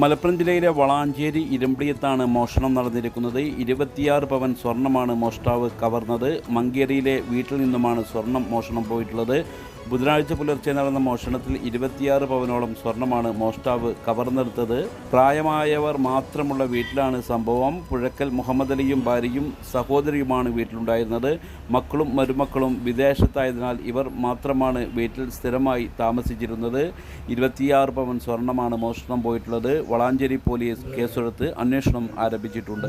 മലപ്പുറം ജില്ലയിലെ വളാഞ്ചേരി ഇരുമ്പിളിയത്താണ് മോഷണം നടന്നിരിക്കുന്നത്. ഇരുപത്തിയാറ് പവൻ സ്വർണമാണ് മോഷ്ടാവ് കവർന്നത്. മങ്കേരിയിലെ വീട്ടിൽ നിന്നുമാണ് സ്വർണം മോഷണം പോയിട്ടുള്ളത്. ബുധനാഴ്ച പുലർച്ചെ നടന്ന മോഷണത്തിൽ ഇരുപത്തിയാറ് പവനോളം സ്വർണമാണ് മോഷ്ടാവ് കവർന്നെടുത്തത്. പ്രായമായവർ മാത്രമുള്ള വീട്ടിലാണ് സംഭവം. പുഴക്കൽ മുഹമ്മദ് അലിയും ഭാര്യയും സഹോദരിയുമാണ് വീട്ടിലുണ്ടായിരുന്നത്. മക്കളും മരുമക്കളും വിദേശത്തായതിനാൽ ഇവർ മാത്രമാണ് വീട്ടിൽ സ്ഥിരമായി താമസിച്ചിരുന്നത്. ഇരുപത്തിയാറ് പവൻ സ്വർണമാണ് മോഷണം പോയിട്ടുള്ളത്. വളാഞ്ചേരി പോലീസ് കേസെടുത്ത് അന്വേഷണം ആരംഭിച്ചിട്ടുണ്ട്.